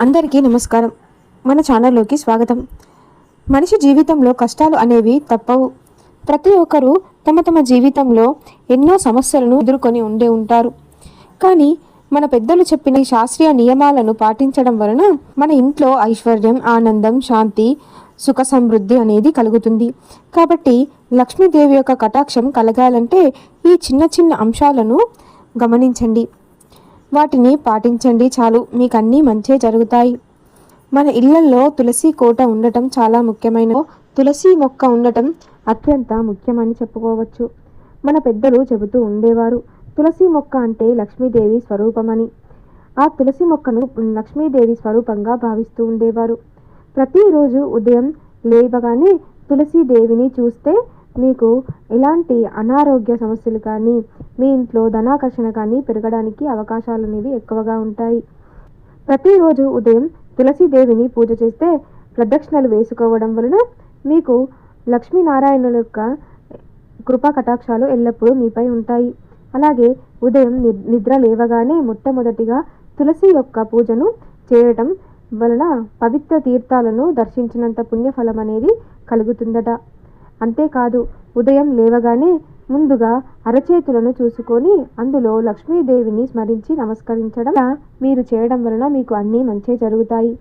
అందరికీ నమస్కారం. మన ఛానల్లోకి స్వాగతం. మనిషి జీవితంలో కష్టాలు అనేవి తప్పవు. ప్రతి ఒక్కరూ తమ తమ జీవితంలో ఎన్నో సమస్యలను ఎదుర్కొని ఉండే ఉంటారు. కానీ మన పెద్దలు చెప్పిన శాస్త్రీయ నియమాలను పాటించడం వలన మన ఇంట్లో ఐశ్వర్యం ఆనందం శాంతి సుఖ సమృద్ధి అనేది కలుగుతుంది. కాబట్టి లక్ష్మీదేవి యొక్క కటాక్షం కలగాలంటే ఈ చిన్న చిన్న అంశాలను గమనించండి. వాటిని పాటించండి చాలు మీకు అన్నీ మంచే జరుగుతాయి. మన ఇళ్ళలో తులసి కోట ఉండటం చాలా ముఖ్యమైన తులసి మొక్క ఉండటం అత్యంత ముఖ్యమని చెప్పుకోవచ్చు. మన పెద్దలు చెబుతూ ఉండేవారు తులసి మొక్క అంటే లక్ష్మీదేవి స్వరూపమని. ఆ తులసి మొక్కను లక్ష్మీదేవి స్వరూపంగా భావిస్తూ ఉండేవారు. ప్రతిరోజు ఉదయం లేవగానే తులసీదేవిని చూస్తే మీకు ఎలాంటి అనారోగ్య సమస్యలు కానీ మీ ఇంట్లో ధనాకర్షణ కానీ పెరగడానికి అవకాశాలు అనేవి ఎక్కువగా ఉంటాయి. ప్రతిరోజు ఉదయం తులసీదేవిని పూజ చేస్తే ప్రదక్షిణలు వేసుకోవడం వలన మీకు లక్ష్మీనారాయణుల యొక్క కృపా కటాక్షాలు ఎల్లప్పుడూ మీపై ఉంటాయి. అలాగే ఉదయం ని- నిద్ర లేవగానే మొట్టమొదటిగా తులసి యొక్క పూజను చేయటం వలన పవిత్ర తీర్థాలను దర్శించినంత పుణ్యఫలం అనేది కలుగుతుందట. అంతేకాదు ఉదయం లేవగానే ముందుగా అరచేతులను చూసుకొని అందులో లక్ష్మీదేవిని స్మరించి నమస్కరించడం మీరు చేయడం వలన మీకు అన్నీ మంచే జరుగుతాయి.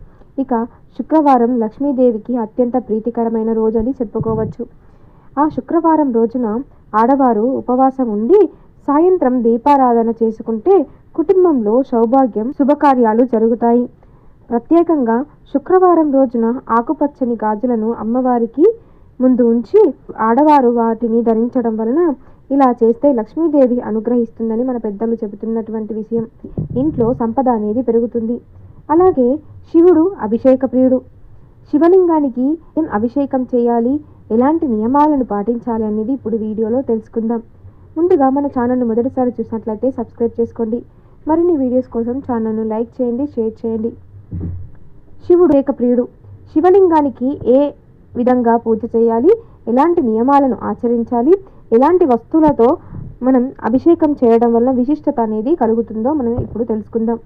ఇక శుక్రవారం లక్ష్మీదేవికి అత్యంత ప్రీతికరమైన రోజు అని చెప్పుకోవచ్చు. ఆ శుక్రవారం రోజున ఆడవారు ఉపవాసం ఉండి సాయంత్రం దీపారాధన చేసుకుంటే కుటుంబంలో సౌభాగ్యం శుభకార్యాలు జరుగుతాయి. ప్రత్యేకంగా శుక్రవారం రోజున ఆకుపచ్చని గాజులను అమ్మవారికి ముందు ఉంచి ఆడవారు వాటిని ధరించడం వలన ఇలా చేస్తే లక్ష్మీదేవి అనుగ్రహిస్తుందని మన పెద్దలు చెబుతున్నటువంటి విషయం. ఇంట్లో సంపద అనేది పెరుగుతుంది. అలాగే శివుడు అభిషేక ప్రియుడు. శివలింగానికి ఏం అభిషేకం చేయాలి? ఎలాంటి నియమాలను పాటించాలి అనేది ఇప్పుడు వీడియోలో తెలుసుకుందాం. ముందుగా మన ఛానల్ను మొదటిసారి చూసినట్లయితే సబ్స్క్రైబ్ చేసుకోండి. మరిన్ని వీడియోస్ కోసం ఛానల్ను లైక్ చేయండి షేర్ చేయండి. శివుడు ఏకప్రియుడు శివలింగానికి ఏ విధంగా పూజ చేయాలి. ఎలాంటి నియమాలను ఆచరించాలి. ఎలాంటి వస్తువులతో మనం అభిషేకం చేయడం వల్ల విశిష్టత అనేది కలుగుతుందో మనం ఇప్పుడు తెలుసుకుందాం.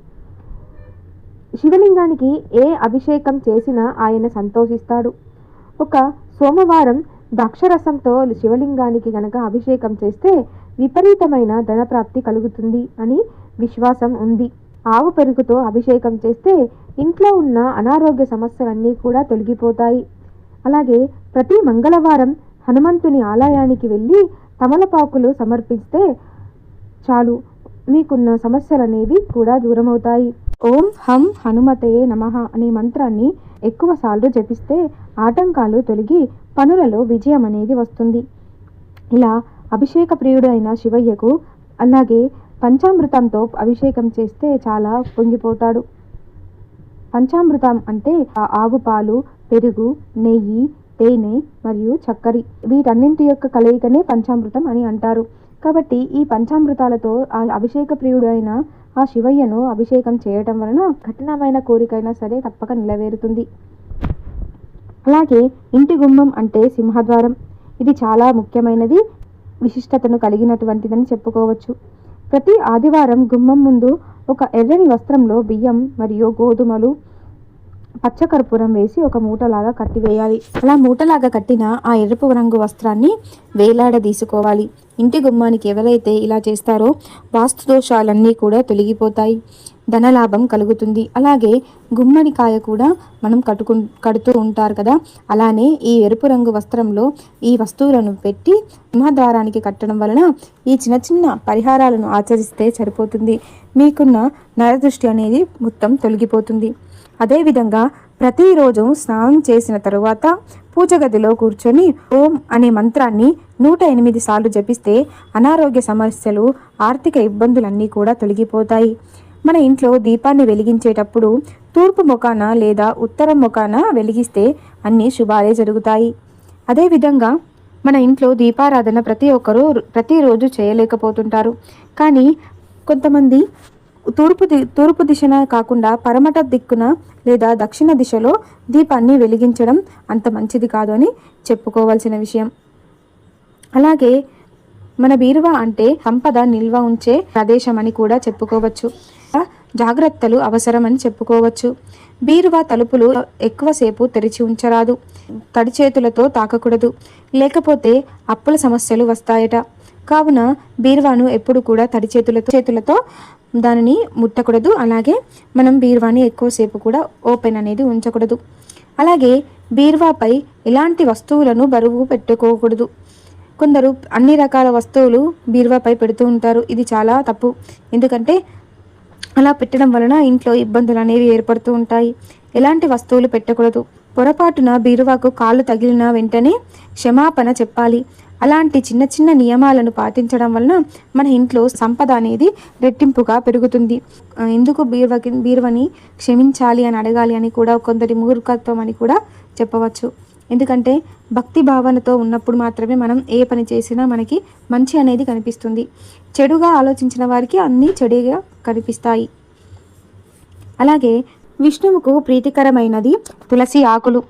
శివలింగానికి ఏ అభిషేకం చేసినా ఆయన సంతోషిస్తాడు. ఒక సోమవారం ద్రాక్షరసంతో శివలింగానికి గనక అభిషేకం చేస్తే విపరీతమైన ధనప్రాప్తి కలుగుతుంది అని విశ్వాసం ఉంది. ఆవు పెరుగుతో అభిషేకం చేస్తే ఇంట్లో ఉన్న అనారోగ్య సమస్యలన్నీ కూడా తొలగిపోతాయి. అలాగే ప్రతి మంగళవారం హనుమంతుని ఆలయానికి వెళ్ళి తమలపాకులు సమర్పిస్తే చాలు. మీకున్న సమస్యలు అనేవి కూడా దూరమవుతాయి. ఓం హం హనుమతే నమః అనే మంత్రాన్ని ఎక్కువసార్లు జపిస్తే ఆటంకాలు తొలగి పనులలో విజయం అనేది వస్తుంది. ఇలా అభిషేక ప్రియుడైన శివయ్యకు అలాగే పంచామృతంతో అభిషేకం చేస్తే చాలా పొంగిపోతాడు. పంచామృతం అంటే ఆ ఆవు పాలు పెరుగు నెయ్యి తేనె మరియు చక్కెర వీటన్నింటి యొక్క కలయికనే పంచామృతం అని అంటారు. కాబట్టి ఈ పంచామృతాలతో ఆ అభిషేక ప్రియుడు అయిన ఆ శివయ్యను అభిషేకం చేయటం వలన కఠినమైన కోరికైనా సరే తప్పక నిలవేరుతుంది. అలాగే ఇంటి గుమ్మం అంటే సింహద్వారం. ఇది చాలా ముఖ్యమైనది విశిష్టతను కలిగినటువంటిదని చెప్పుకోవచ్చు. ప్రతి ఆదివారం గుమ్మం ముందు ఒక ఎర్రని వస్త్రంలో బియ్యం మరియు గోధుమలు పచ్చకర్పూరం వేసి ఒక మూటలాగా కట్టివేయాలి. అలా మూటలాగా కట్టిన ఆ ఎరుపు రంగు వస్త్రాన్ని వేలాడదీసుకోవాలి ఇంటి గుమ్మానికి ఎవరైతే ఇలా చేస్తారో వాస్తు దోషాలన్నీ కూడా తొలగిపోతాయి. ధనలాభం కలుగుతుంది. అలాగే గుమ్మడికాయ కూడా మనం కట్టుకు కడుతూ ఉంటారు కదా. అలానే ఈ ఎరుపు రంగు వస్త్రంలో ఈ వస్తువులను పెట్టి సింహద్వారానికి కట్టడం వలన ఈ చిన్న చిన్న పరిహారాలను ఆచరిస్తే సరిపోతుంది. మీకున్న నరదృష్టి అనేది మొత్తం తొలగిపోతుంది. అదేవిధంగా ప్రతిరోజు స్నానం చేసిన తరువాత పూజ గదిలో కూర్చొని ఓం అనే మంత్రాన్ని నూట ఎనిమిది సార్లు జపిస్తే అనారోగ్య సమస్యలు ఆర్థిక ఇబ్బందులన్నీ కూడా తొలగిపోతాయి. మన ఇంట్లో దీపాన్ని వెలిగించేటప్పుడు తూర్పు ముఖాన లేదా ఉత్తరం ముఖాన వెలిగిస్తే అన్ని శుభాలే జరుగుతాయి. అదేవిధంగా మన ఇంట్లో దీపారాధన ప్రతి ఒక్కరూ ప్రతిరోజు చేయలేకపోతుంటారు. కానీ కొంతమంది తూర్పు ది తూర్పు దిశన కాకుండా పరమట దిక్కున లేదా దక్షిణ దిశలో దీపాన్ని వెలిగించడం అంత మంచిది కాదు అని చెప్పుకోవాల్సిన విషయం. అలాగే మన బీరువా అంటే సంపద నిల్వ ఉంచే ప్రదేశం అని కూడా చెప్పుకోవచ్చు. జాగ్రత్తలు అవసరమని చెప్పుకోవచ్చు. బీరువా తలుపులు ఎక్కువసేపు తెరిచి ఉంచరాదు. తడి చేతులతో తాకకూడదు. లేకపోతే అప్పుల సమస్యలు వస్తాయట. కావున బీరువాను ఎప్పుడు కూడా తడి చేతులతో చేతులతో దానిని ముట్టకూడదు. అలాగే మనం బీరువాని ఎక్కువసేపు కూడా ఓపెన్ అనేది ఉంచకూడదు. అలాగే బీరువాపై ఎలాంటి వస్తువులను బరువు పెట్టుకోకూడదు. కొందరు అన్ని రకాల వస్తువులు బీరువాపై పెడుతూ ఉంటారు. ఇది చాలా తప్పు. ఎందుకంటే అలా పెట్టడం వలన ఇంట్లో ఇబ్బందులు అనేవి ఏర్పడుతూ ఉంటాయి. ఎలాంటి వస్తువులు పెట్టకూడదు. పొరపాటున బీరువాకు కాళ్ళు తగిలిన వెంటనే క్షమాపణ చెప్పాలి. అలాంటి చిన్న చిన్న నియమాలను పాటించడం వలన మన ఇంట్లో సంపద అనేది రెట్టింపుగా పెరుగుతుంది. ఎందుకు బీరువకి బీరువని క్షమించాలి అని అడగాలి అని కూడా కొందరి మూర్ఖత్వం అని కూడా చెప్పవచ్చు. ఎందుకంటే భక్తి భావనతో ఉన్నప్పుడు మాత్రమే మనం ఏ పని చేసినా మనకి మంచి అనేది కనిపిస్తుంది. చెడుగా ఆలోచించిన వారికి అన్నీ చెడుగా కనిపిస్తాయి. అలాగే విష్ణువుకు ప్రీతికరమైనది తులసి ఆకులు.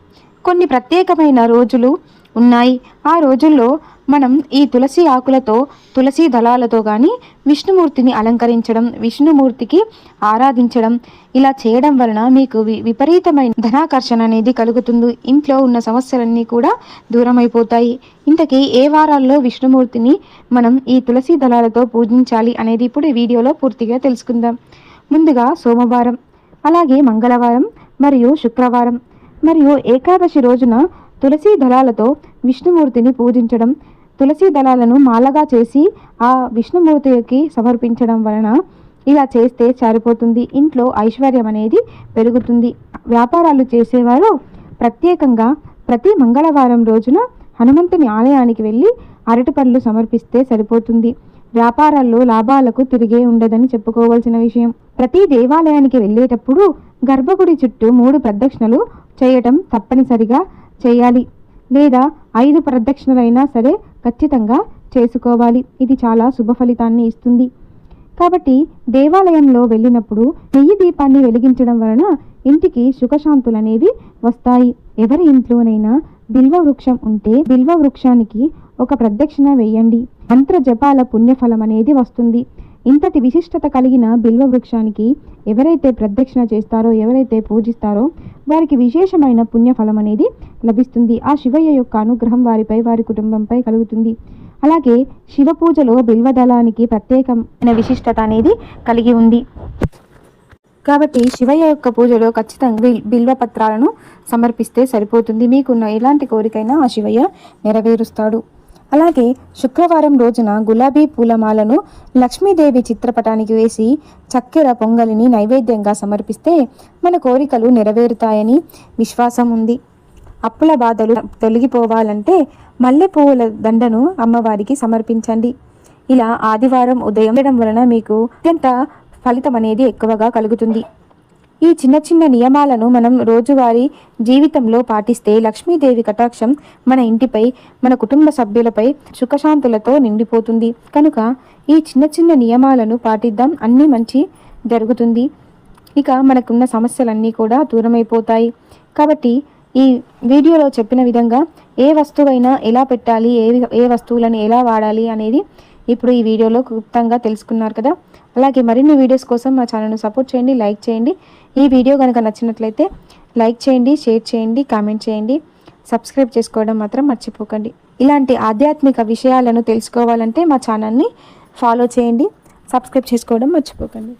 కొన్ని ప్రత్యేకమైన రోజులు ఉన్నాయి. ఆ రోజుల్లో మనం ఈ తులసి ఆకులతో తులసి దళాలతో కానీ విష్ణుమూర్తిని అలంకరించడం విష్ణుమూర్తికి ఆరాధించడం ఇలా చేయడం వలన మీకు వి- విపరీతమైన ధనాకర్షణ అనేది కలుగుతుంది. ఇంట్లో ఉన్న సమస్యలన్నీ కూడా దూరమైపోతాయి. ఇంతకీ ఏ వారాల్లో విష్ణుమూర్తిని మనం ఈ తులసి దళాలతో పూజించాలి అనేది ఇప్పుడు ఈ వీడియోలో పూర్తిగా తెలుసుకుందాం. ముందుగా సోమవారం అలాగే మంగళవారం మరియు శుక్రవారం మరియు ఏకాదశి రోజున తులసి దళాలతో విష్ణుమూర్తిని పూజించడం తులసి దళాలను మాలగా చేసి ఆ విష్ణుమూర్తికి సమర్పించడం వలన ఇలా చేస్తే సరిపోతుంది. ఇంట్లో ఐశ్వర్యం అనేది పెరుగుతుంది. వ్యాపారాలు చేసేవారు ప్రత్యేకంగా ప్రతి మంగళవారం రోజున హనుమంతుని ఆలయానికి వెళ్ళి అరటిపళ్ళు సమర్పిస్తే సరిపోతుంది. వ్యాపారాల్లో లాభాలకు తిరిగే ఉండదని చెప్పుకోవాల్సిన విషయం. ప్రతి దేవాలయానికి వెళ్ళేటప్పుడు గర్భగుడి చుట్టూ మూడు ప్రదక్షిణలు చేయటం తప్పనిసరిగా చేయాలి. లేదా ఐదు ప్రదక్షిణలైనా సరే ఖచ్చితంగా చేసుకోవాలి. ఇది చాలా శుభ ఫలితాన్ని ఇస్తుంది. కాబట్టి దేవాలయంలో వెళ్ళినప్పుడు నెయ్యి దీపాన్ని వెలిగించడం వలన ఇంటికి సుఖశాంతులు అనేవి వస్తాయి. ఎవరి ఇంట్లోనైనా బిల్వ వృక్షం ఉంటే బిల్వ వృక్షానికి ఒక ప్రదక్షిణ వేయండి. మంత్ర జపాల పుణ్యఫలం అనేది వస్తుంది. ఇంతటి విశిష్టత కలిగిన బిల్వ వృక్షానికి ఎవరైతే ప్రదక్షిణ చేస్తారో ఎవరైతే పూజిస్తారో వారికి విశేషమైన పుణ్యఫలం అనేది లభిస్తుంది. ఆ శివయ్య యొక్క అనుగ్రహం వారిపై వారి కుటుంబంపై కలుగుతుంది. అలాగే శివ పూజలో బిల్వదళానికి ప్రత్యేకమైన విశిష్టత అనేది కలిగి ఉంది. కాబట్టి శివయ్య యొక్క పూజలో ఖచ్చితంగా బిల్ బిల్వ పత్రాలను సమర్పిస్తే సరిపోతుంది. మీకున్న ఎలాంటి కోరికైనా ఆ శివయ్య నెరవేరుస్తాడు. అలాగే శుక్రవారం రోజున గులాబీ పూలమాలను లక్ష్మీదేవి చిత్రపటానికి వేసి చక్కెర పొంగలిని నైవేద్యంగా సమర్పిస్తే మన కోరికలు నెరవేరుతాయని విశ్వాసం ఉంది. అప్పుల బాధలు తొలగిపోవాలంటే మల్లె పువ్వుల దండను అమ్మవారికి సమర్పించండి. ఇలా ఆదివారం ఉదయం వలన మీకు అత్యంత ఫలితం అనేది ఎక్కువగా కలుగుతుంది. ఈ చిన్న చిన్న నియమాలను మనం రోజువారీ జీవితంలో పాటిస్తే లక్ష్మీదేవి కటాక్షం మన ఇంటిపై మన కుటుంబ సభ్యులపై సుఖశాంతులతో నిండిపోతుంది. కనుక ఈ చిన్న చిన్న నియమాలను పాటిద్దాం. అన్నీ మంచి జరుగుతుంది. ఇక మనకున్న సమస్యలన్నీ కూడా దూరమైపోతాయి. కాబట్టి ఈ వీడియోలో చెప్పిన విధంగా ఏ వస్తువైనా ఎలా పెట్టాలి ఏ ఏ వస్తువులను ఎలా వాడాలి అనేది ఇప్పుడు ఈ వీడియోలో క్లుప్తంగా తెలుసుకున్నారు కదా. అలాగే మరిన్ని వీడియోస్ కోసం మా ఛానల్ను సపోర్ట్ చేయండి లైక్ చేయండి. ఈ వీడియో కనుక నచ్చినట్లయితే లైక్ చేయండి షేర్ చేయండి కామెంట్ చేయండి. సబ్స్క్రైబ్ చేసుకోవడం మాత్రం మర్చిపోకండి. ఇలాంటి ఆధ్యాత్మిక విషయాలను తెలుసుకోవాలంటే మా ఛానల్ని ఫాలో చేయండి. సబ్స్క్రైబ్ చేసుకోవడం మర్చిపోకండి.